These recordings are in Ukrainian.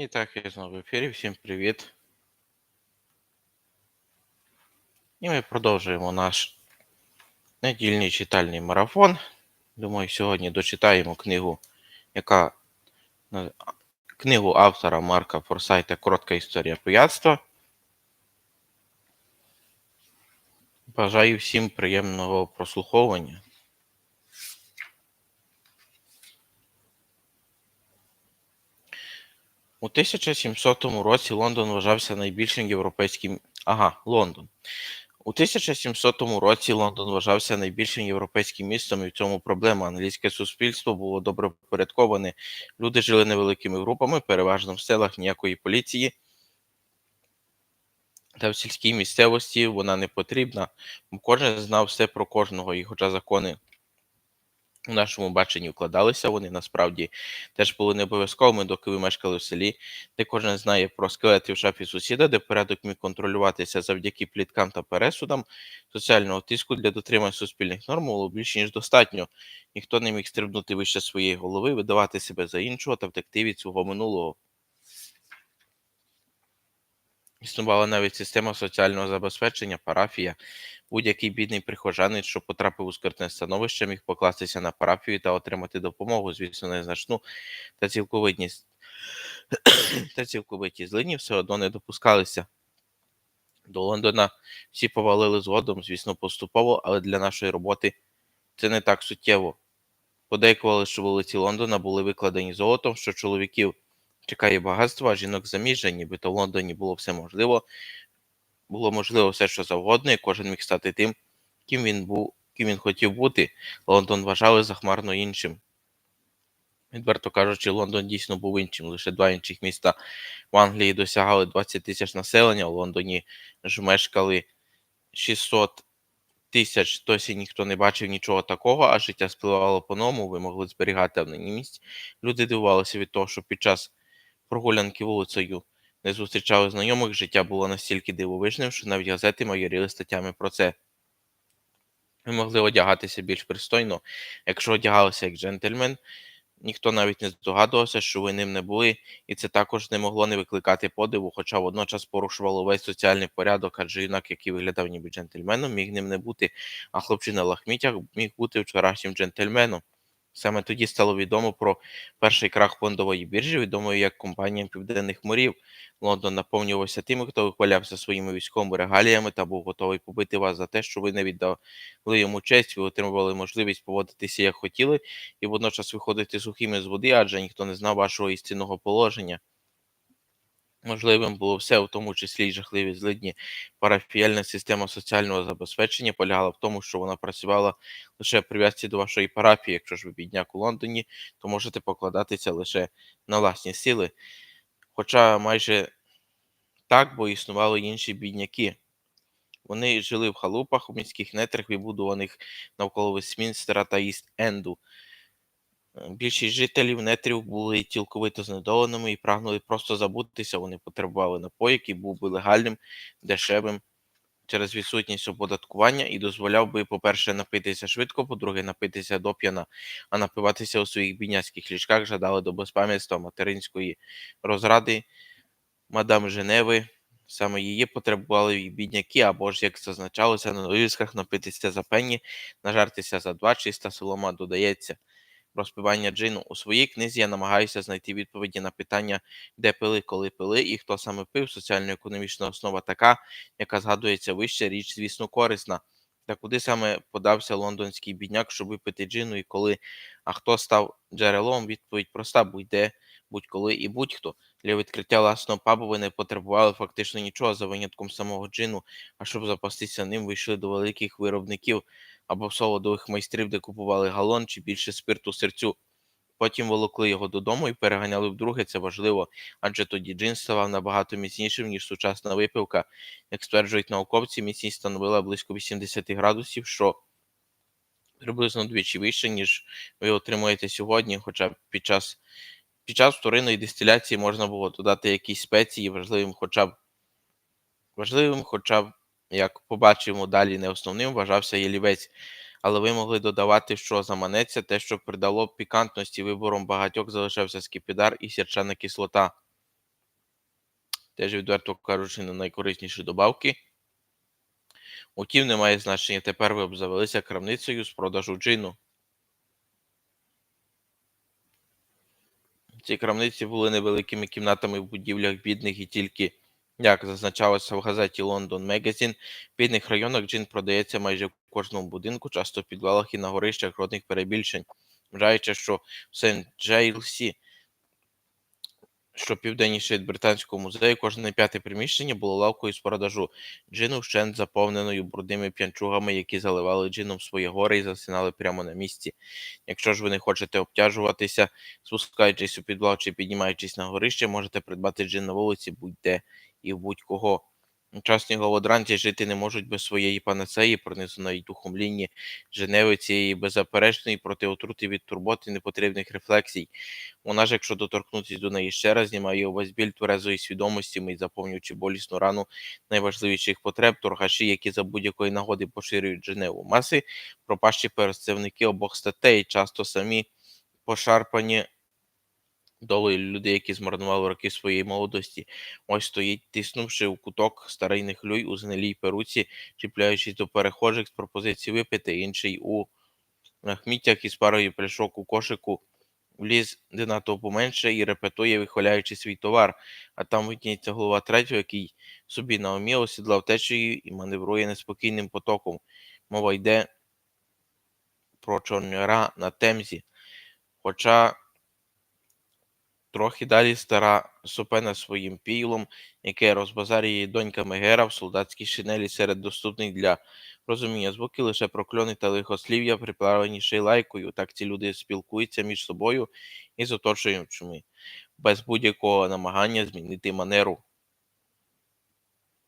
І так, я знову в ефірі. Всім привіт. І ми продовжуємо наш недільний читальний марафон. Думаю, сьогодні дочитаємо книгу, яка книгу автора Марка Форсайта Коротка історія пияцтва. Бажаю всім приємного прослуховування. У 1700 році Лондон вважався найбільшим європейським. Ага, Лондон. У 1700 році Лондон вважався найбільшим європейським містом, і в цьому проблема. Англійське суспільство було добре впорядковане. Люди жили невеликими групами, переважно в селах ніякої поліції. Та в сільській місцевості вона не потрібна, бо кожен знав все про кожного, і хоча закони у нашому баченні вкладалися, вони насправді теж були не обов'язковими, доки ви мешкали в селі, де кожен знає про скелети в шафі сусіда, де порядок міг контролюватися завдяки пліткам та пересудам, соціального тиску для дотримання суспільних норм було більше ніж достатньо. Ніхто не міг стрибнути вище своєї голови, видавати себе за іншого та втекти від свого минулого. Існувала навіть система соціального забезпечення, парафія. Будь-який бідний прихожанин, що потрапив у скрутне становище, міг покластися на парафію та отримати допомогу, звісно, незначну та цілковитність та цілковиті злині все одно не допускалися. До Лондона всі повалили згодом, звісно, поступово, але для нашої роботи це не так суттєво. Подейкували, що вулиці Лондона були викладені золотом, що чоловіків чекає багатство, а жінок заміжжя, нібито в Лондоні було все можливо, було можливо все, що завгодно, і кожен міг стати тим, ким він був, ким він хотів бути. Лондон вважали захмарно іншим. Відверто кажучи, Лондон дійсно був іншим. Лише два інших міста в Англії досягали 20 тисяч населення, у Лондоні ж мешкали 600 тисяч, досі ніхто не бачив нічого такого, а життя спливало по-новому, ви могли зберігати анонімність. Люди дивувалися від того, що під час прогулянки вулицею не зустрічали знайомих, життя було настільки дивовижним, що навіть газети майоріли статтями про це. Ви могли одягатися більш пристойно. Якщо одягалися як джентльмен, ніхто навіть не здогадувався, що ви ним не були, і це також не могло не викликати подиву, хоча водночас порушувало весь соціальний порядок, адже юнак, який виглядав ніби джентльменом, міг ним не бути, а хлопчина в лахмітях міг бути вчорашнім джентльменом. Саме тоді стало відомо про перший крах фондової біржі, відомої як компанія Південних морів. Лондон наповнювався тими, хто вихвалявся своїми військовими регаліями та був готовий побити вас за те, що ви не віддали йому честь, ви отримували можливість поводитися як хотіли, і водночас виходити сухими з води, адже ніхто не знав вашого істинного положення. Можливим було все, в тому числі й жахливі злидні. Парафіяльна система соціального забезпечення полягала в тому, що вона працювала лише в прив'язці до вашої парафії. Якщо ж ви бідняк у Лондоні, то можете покладатися лише на власні сили. Хоча майже так, бо існували інші бідняки. Вони жили в халупах у міських нетрах, вибудованих навколо Вестмінстера та Іст-Енду. Більшість жителів нетрів були цілковито знедоленими і прагнули просто забутися. Вони потребували напою, який був би легальним, дешевим через відсутність оподаткування і дозволяв би, по-перше, напитися швидко, по-друге, напитися доп'яна, а напиватися у своїх бідняцьких ліжках жадали до безпам'ятства материнської розради мадам Женеви. Саме її потребували і бідняки, або ж, як зазначалося, на вивісках напитися за пенні, нажартися за два, чиста солома додається. Розпивання джину у своїй книзі я намагаюся знайти відповіді на питання, де пили, коли пили, і хто саме пив. Соціально-економічна основа така, яка згадується вище, річ, звісно, корисна. Та куди саме подався лондонський бідняк, щоб випити джину і коли, а хто став джерелом, відповідь проста будь-де, будь-коли і будь-хто. Для відкриття власного пабу ви не потребували фактично нічого за винятком самого джину, а щоб запастися ним, ви йшли до великих виробників або солодових майстрів, де купували галон чи більше спирту серцю. Потім волокли його додому і переганяли вдруге, це важливо, адже тоді джин ставав набагато міцнішим, ніж сучасна випивка. Як стверджують науковці, міцність становила близько 80 градусів, що приблизно двічі вище, ніж ви отримуєте сьогодні, хоча під час під час вторинної дистиляції можна було додати якісь спеції, важливим хоча б важливим, хоча б, як побачимо далі, не основним вважався ялівець, але ви могли додавати, що заманеться, те, що придало пікантності вибором багатьох залишався скипідар і сірчана кислота. теж відверто кажучи, не найкорисніші добавки. Утім, не має значення. Тепер ви обзавелися крамницею з продажу джину. Ці крамниці були невеликими кімнатами в будівлях бідних і тільки, як зазначалося в газеті London Magazine, в бідних районах джин продається майже в кожному будинку, часто в підвалах і на горищах жодних перебільшень. Вважаючи, що в Сент-Джейлсі, що південніше від британського музею, кожне п'яте приміщення було лавкою з продажу джину вщент заповненою брудними п'янчугами, які заливали джином свої гори і засинали прямо на місці. Якщо ж ви не хочете обтяжуватися, спускаючись у підвал чи піднімаючись на горище, можете придбати джин на вулиці будь-де і в будь-кого. Часні голодранці жити не можуть без своєї панацеї, пронизаної духом лінії, Женеви цієї беззаперечної проти отрути від турботи непотрібних рефлексій. Вона ж, якщо доторкнутися до неї ще раз, знімає увесь біль тверезої свідомості, і заповнюючи болісну рану найважливіших потреб, торгаші, які за будь-якої нагоди поширюють Женеву. Маси, пропащі представники обох статей, часто самі пошарпані долею люди, які змарнували роки своєї молодості. Ось стоїть, тиснувши в куток старий нехлюй у знелій перуці, чіпляючись до перехожих з пропозиції випити, інший у нахміттях із парою пляшок у кошику. Вліз де НАТО поменше і репетує, вихваляючи свій товар, а там видніється голова третього, який собі на умі осідлав течією і маневрує неспокійним потоком. Мова йде про чорняра на темзі. Хоча Трохи далі стара сопена своїм пійлом, яке розбазарює донька Мегера в солдатській шинелі серед доступних для розуміння звуків лише прокльони та лихослів'я, приправлені шейлайкою. Так ці люди спілкуються між собою і з оточуючими, без будь-якого намагання змінити манеру.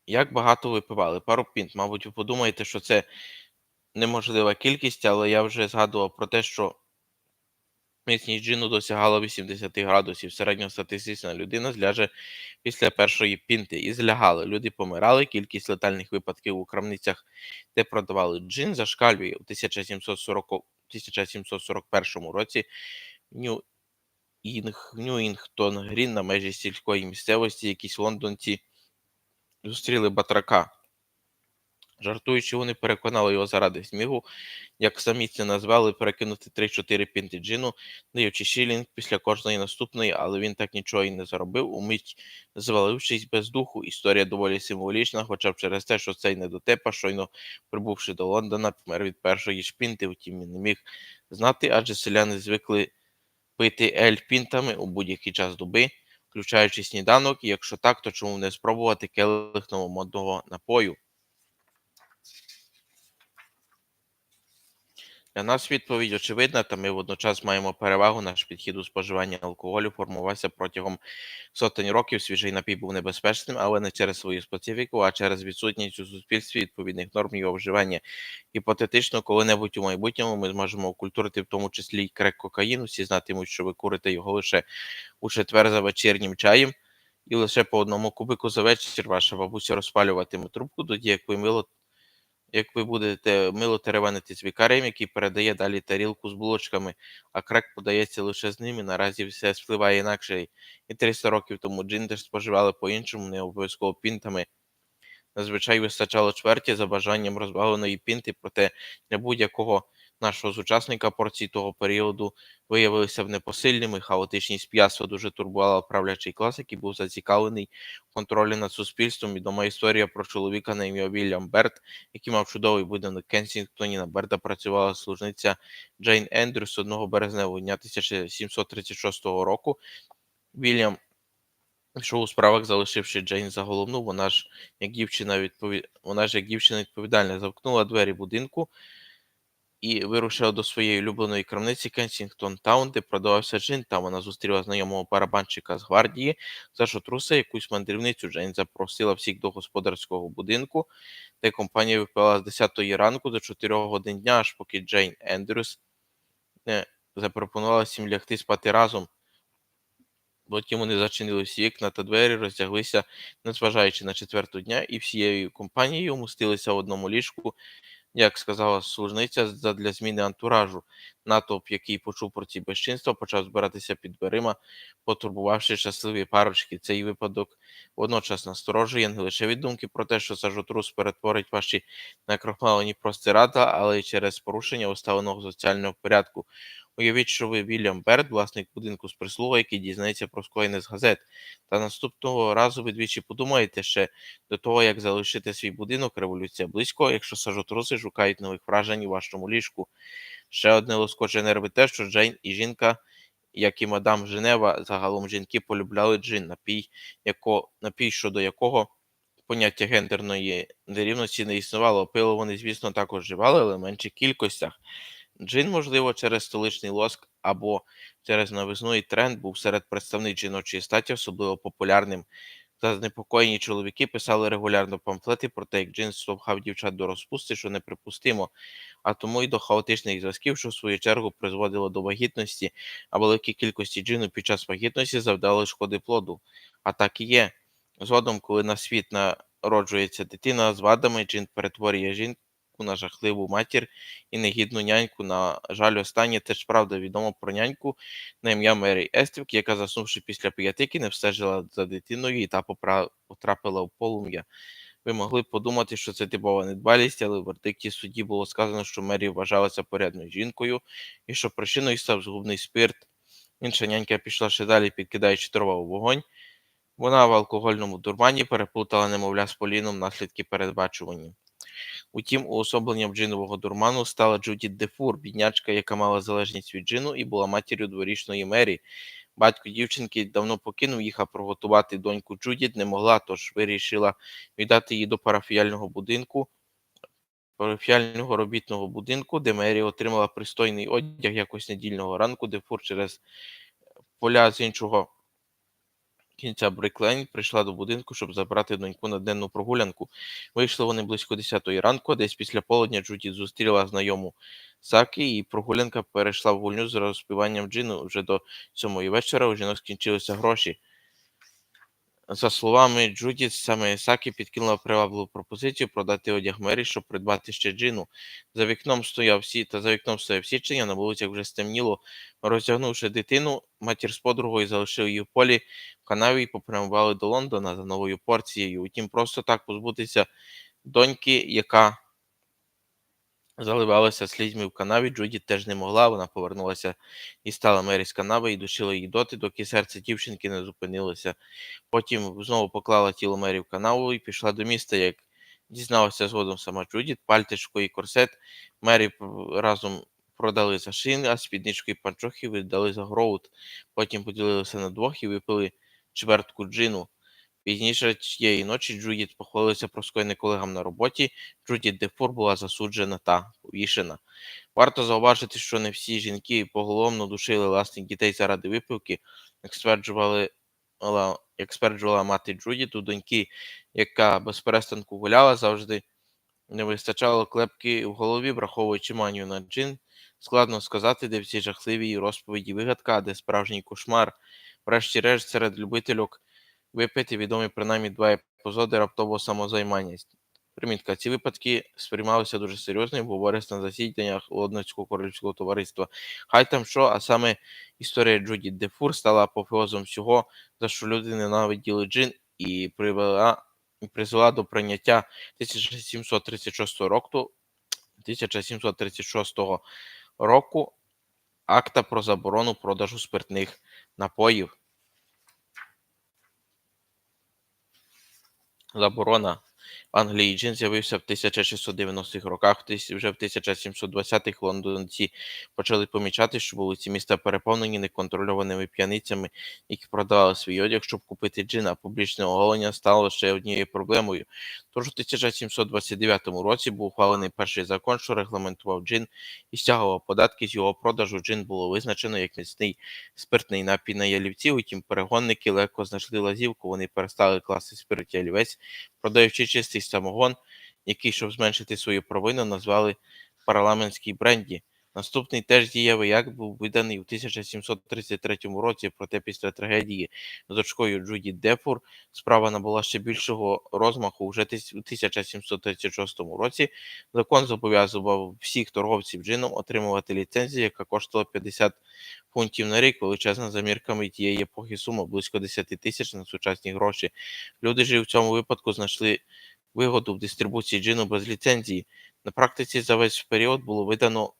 Як багато випивали? Пару пінт. Мабуть, ви подумаєте, що це неможлива кількість, але я вже згадував про те, що Міцність джину досягала 80 градусів. Середньостатистична людина зляже після першої пінти і злягали. Люди помирали. Кількість летальних випадків у крамницях, де продавали джин, зашкалює у 1740, 1741 році. Нью Ньюінгтон Грін на межі сільської місцевості, якісь лондонці зустріли батрака. Жартуючи, вони переконали його заради смігу, як самі це назвали, перекинути 3-4 пінти джину, даючи шілінг після кожної наступної, але він так нічого й не заробив, умить звалившись без духу. Історія доволі символічна, хоча б через те, що цей недотепа, щойно прибувши до Лондона, помер від першої шпінти, втім він не міг знати, адже селяни звикли пити ель пінтами у будь-який час доби, включаючи сніданок, і якщо так, то чому не спробувати келих новомодного напою? Для нас відповідь очевидна, та ми водночас маємо перевагу. Наш підхід у споживанні алкоголю формувався протягом сотень років. Свіжий напій був небезпечним, але не через свою специфіку, а через відсутність у суспільстві відповідних норм його вживання. Гіпотетично, коли-небудь у майбутньому ми зможемо окультурити, в тому числі й крек кокаїн. Усі знатимуть, що ви курите його лише у четвер за вечірнім чаєм. І лише по одному кубику за вечір ваша бабуся розпалюватиме трубку, тоді як ви мило як ви будете мило теревенити з вікарем, який передає далі тарілку з булочками, а крек подається лише з ними. Наразі все спливає інакше. І 300 років тому джиндер споживали по-іншому, не обов'язково пінтами. Зазвичай вистачало чверті за бажанням розбавленої пінти, проте для будь-якого нашого сучасника порції того періоду виявилися б непосильними. Хаотичність п'ясва дуже турбувала правлячий клас, який був зацікавлений в контролі над суспільством. Відома історія про чоловіка на ім'я Вільям Берт, який мав чудовий будинок Кенсінгтоні. На Берта працювала служниця Джейн Ендрюс одного березневого дня 1736 року. Вільям Пішов у справах, залишивши Джейн за головну, вона ж як дівчина відпові... вона ж як дівчина відповідальна, замкнула двері будинку і вирушила до своєї улюбленої крамниці Кенсінгтон Таун, де продавався джин. Там вона зустріла знайомого барабанщика з гвардії за шотруса якусь мандрівницю. Джейн запросила всіх до господарського будинку, де компанія випила з 10 ранку до 4 годин дня, аж поки Джейн Ендрюс не запропонувала всім лягти спати разом. Потім вони зачинили всі вікна та двері, роздяглися, незважаючи на четверту дня, і всією компанією мустилися в одному ліжку Як сказала служниця, задля зміни антуражу. Натовп, який почув про ці безчинства, почав збиратися під дверима, потурбувавши щасливі парочки. Цей випадок водночас насторожує не лише від думки про те, що сажотрус перетворить ваші накрохмалені простирата, але й через порушення усталеного соціального порядку. Уявіть, що ви Вільям Берд, власник будинку з прислугою, який дізнається про скоєне з газет. Та наступного разу ви двічі подумаєте ще до того, як залишити свій будинок, революція близько, якщо сажотруси шукають нових вражень у вашому ліжку. Ще одне лоскоче нерви те, що Джейн і жінка, як і мадам Женева, загалом жінки полюбляли джин, напій, яко, напій щодо якого поняття гендерної нерівності не існувало. Пиво вони, звісно, також вживали, але в менших кількостях. Джин, можливо, через столичний лоск або через новизну і тренд був серед представниць жіночої статі особливо популярним. Та занепокоєні чоловіки писали регулярно памфлети про те, як джин штовхав дівчат до розпусти, що неприпустимо, а тому й до хаотичних зв'язків, що в свою чергу призводило до вагітності, а великі кількості джину під час вагітності завдали шкоди плоду. А так і є. Згодом, коли на світ народжується дитина з вадами, джин перетворює жінку на жахливу матір і негідну няньку. На жаль, останнє теж правда відомо про няньку на ім'я Мері Ествік, яка, заснувши після п'ятики, не встежила за дитиною і та потрапила в полум'я. Ви могли подумати, що це типова недбалість, але в вердикті судді було сказано, що Мері вважалася порядною жінкою і що причиною став згубний спирт. Інша нянька пішла ще далі, підкидаючи дрова у вогонь. Вона в алкогольному дурмані переплутала немовля з Поліном наслідки передбачувані. Утім, уособленням джинового дурману стала Джудіт Дефур, біднячка, яка мала залежність від джину і була матір'ю дворічної Мері. Батько дівчинки давно покинув їх, а приготувати доньку Джудіт не могла, тож вирішила віддати її до парафіяльного будинку, парафіяльного робітного будинку, де Мері отримала пристойний одяг якось недільного ранку, Дефур через поля з іншого кінця Бриклейн прийшла до будинку, щоб забрати доньку на денну прогулянку. Вийшли вони близько 10 ранку, десь після полудня Джуді зустріла знайому Сакі, і прогулянка перейшла в гульню з розпіванням джину. Вже до сьомої вечора у жінок скінчилися гроші. За словами Джуді, саме Ісакі підкинула привабливу пропозицію продати одяг Мері, щоб придбати ще джину. За вікном стояв сі, та за вікном стояв січення, на вулицях вже стемніло. Розтягнувши дитину, матір з подругою залишив її в полі в канаві і попрямували до Лондона за новою порцією. Утім, просто так позбутися доньки, яка заливалася слізьми в канаві, Джуді теж не могла. Вона повернулася і стала Мері з канави і душила її доти, доки серце дівчинки не зупинилося. Потім знову поклала тіло Мері в канаву і пішла до міста, як дізналася згодом сама Джудіт, пальтишко і корсет. Мері разом продали за шин, а спідничку і панчохи віддали за гроут. Потім поділилися на двох і випили чвертку джину. Пізніше тієї ночі Джудіт похвалилася про скоєне колегам на роботі. Джудіт Дефур була засуджена та повішена. Варто зауважити, що не всі жінки поголовно душили власних дітей заради випивки, як стверджували як стверджувала мати Джудіт, у доньки, яка без перестанку гуляла, завжди не вистачало клепки в голові, враховуючи манію на джин. Складно сказати, де всі жахливі розповіді вигадка, де справжній кошмар. Врешті-решт, серед любительок випити відомі принаймні два епізоди раптового самозаймання. Примітка, ці випадки сприймалися дуже серйозно і обговорювалися на засіданнях Лондонського королівського товариства. Хай там що, а саме історія Джуді Дефур стала апофеозом всього, за що люди ненавиділи джин і привела, і призвела до прийняття 1736 року 1736 року акта про заборону продажу спиртних напоїв. Заборона Англії джин з'явився в 1690-х роках. Вже в 1720-х лондонці почали помічати, що вулиці міста переповнені неконтрольованими п'яницями, які продавали свій одяг, щоб купити джин, а публічне оголення стало ще однією проблемою. Тож у 1729 році був ухвалений перший закон, що регламентував джин і стягував податки з його продажу. Джин було визначено як міцний спиртний напій на ялівці. Утім, перегонники легко знайшли лазівку. Вони перестали класти спирт ялівець, продаючи чистий самогон, який, щоб зменшити свою провину, назвали парламентський бренді. Наступний теж дієвий акт був виданий у 1733 році, проте після трагедії з дочкою Джуді Дефур справа набула ще більшого розмаху. Тис- у 1736 році закон зобов'язував всіх торговців джином отримувати ліцензію, яка коштувала 50 фунтів на рік. Величезна за мірками тієї епохи сума близько 10 тисяч на сучасні гроші. Люди ж в цьому випадку знайшли вигоду в дистрибуції джину без ліцензії. На практиці за весь період було видано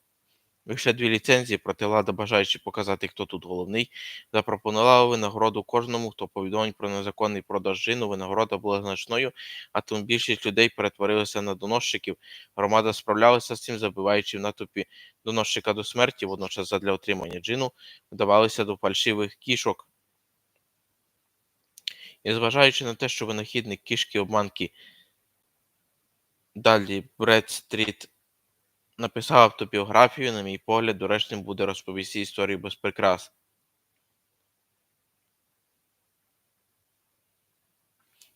лише дві ліцензії, проте влада, бажаючи показати, хто тут головний, запропонувала винагороду кожному, хто повідомить про незаконний продаж джину. Винагорода була значною, а тому більшість людей перетворилися на доносчиків. Громада справлялася з цим, забиваючи в натовпі доносчика до смерті, водночас задля отримання джину вдавалися до фальшивих кішок. І зважаючи на те, що винахідник кішки обманки далі Бредстріт написав автобіографію, на мій погляд, доречним буде розповісти історію без прикрас.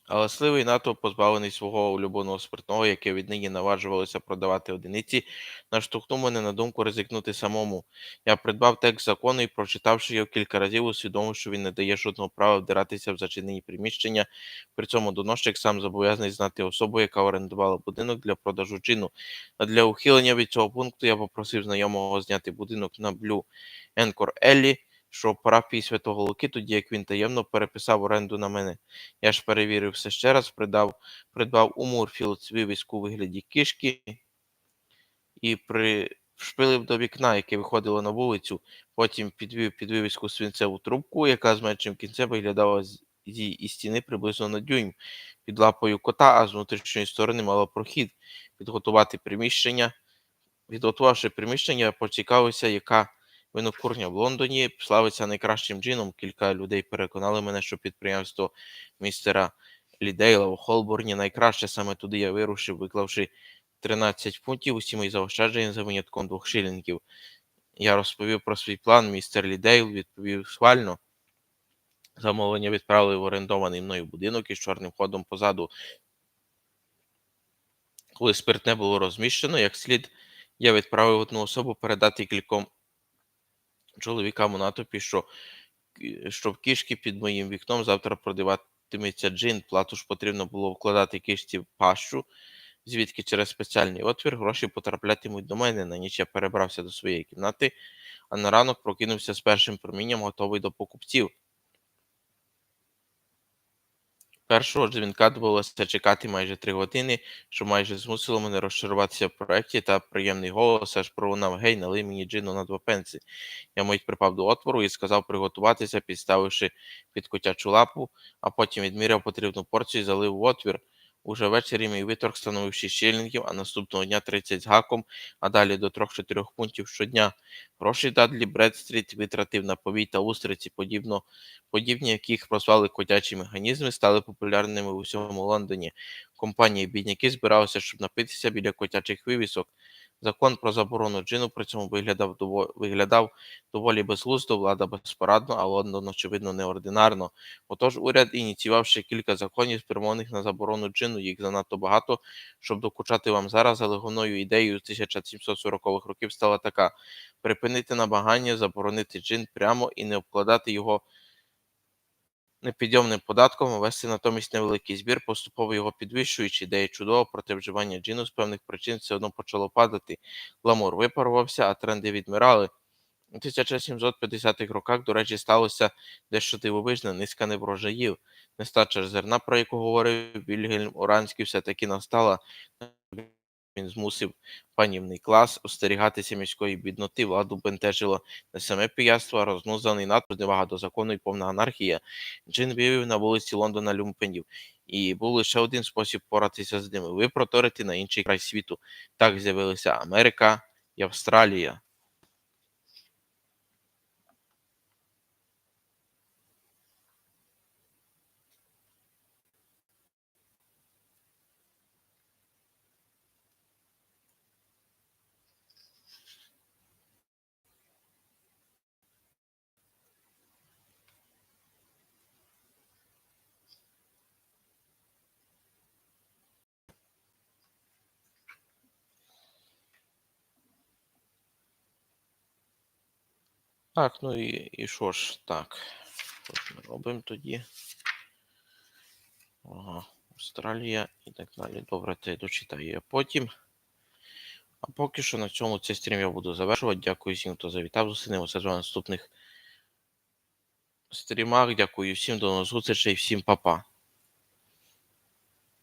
Але сливий натовп, позбавлений свого улюбленого спиртного, яке віднині наважувалося продавати одиниці, наштовхнув мене на думку ризикнути самому. Я придбав текст закону і, прочитавши його кілька разів, усвідомив, що він не дає жодного права вдиратися в зачинені приміщення. При цьому доносчик сам зобов'язаний знати особу, яка орендувала будинок для продажу джину. А для ухилення від цього пункту я попросив знайомого зняти будинок на Блю Енкор Еллі, що парафії Святого Луки, тоді як він таємно переписав оренду на мене. Я ж перевірив все ще раз, придав, придбав у Мурфілдс вивіску у вигляді кішки і пришпилив до вікна, яке виходило на вулицю. Потім підвів під вивіску свинцеву трубку, яка з меншим кінцем виглядала з із стіни приблизно на дюйм під лапою кота, а з внутрішньої сторони мала прохід. Підготувати приміщення. Підготувавши приміщення, поцікавився, яка винокурня в Лондоні славиться найкращим джином. Кілька людей переконали мене, що підприємство містера Лідейла у Холборні найкраще. Саме туди я вирушив, виклавши 13 фунтів, усі мої заощадження за винятком двох шилінгів. Я розповів про свій план. Містер Лідейл відповів схвально. Замовлення відправили в орендований мною будинок із чорним ходом позаду. Коли спиртне було розміщено, як слід, я відправив одну особу передати кільком чоловікам у натовпі, що, щоб кішки під моїм вікном завтра продаватиметься джин. Плату ж потрібно було вкладати кішці в пащу, звідки через спеціальний отвір гроші потраплятимуть до мене. На ніч я перебрався до своєї кімнати, а на ранок прокинувся з першим промінням, готовий до покупців. Першого дзвінка довелося чекати майже три години, що майже змусило мене розчаруватися в проєкті, та приємний голос аж пролунав гей, налий мені джину на два пенси. Я мить припав до отвору і сказав приготуватися, підставивши під котячу лапу, а потім відміряв потрібну порцію і залив в отвір. Уже ввечері мій виторг становив 6 шилінгів, а наступного дня 30 з гаком, а далі до 3-4 пунктів щодня. Гроші Дадлі Бредстріт витратив на повій та устриці, подібно подібні яких прозвали котячі механізми, стали популярними у всьому Лондоні. Компанії бідняки збиралися, щоб напитися біля котячих вивісок. Закон про заборону джину при цьому виглядав виглядав доволі безглуздо, влада безпорадно, а Лондон, очевидно, неординарно. Отож, уряд ініціював ще кілька законів, спрямованих на заборону джину. Їх занадто багато, щоб докучати вам зараз, але головною ідеєю з 1740-х років стала така: припинити намагання заборонити джин прямо і не обкладати його непідйомним податком, а ввести натомість невеликий збір, поступово його підвищуючи, ідея чудова, проте вживання джину з певних причин все одно почало падати. Гламур випарувався, а тренди відмирали. У 1750-х роках, до речі, сталося дещо дивовижне, низка неврожаїв. Нестача зерна, про яку говорив Вільгельм Уранський, все-таки настала. Він змусив панівний клас остерігатися міської бідноти, владу бентежило не саме пияство, а рознузаний надто, невага до закону і повна анархія. Джин вивів на вулиці Лондона люмпенів, і був лише один спосіб поратися з ними випроторити на інший край світу. Так з'явилися Америка і Австралія. Так, ну і, і що ж, так. Що ми робимо тоді? Ага, Австралія і так далі. Добре, ти дочитаю я потім. А поки що на цьому цей стрім я буду завершувати. Дякую всім, хто завітав. Зустрінемося з вами в наступних стрімах. Дякую всім, до нових зустрічей, всім па-па.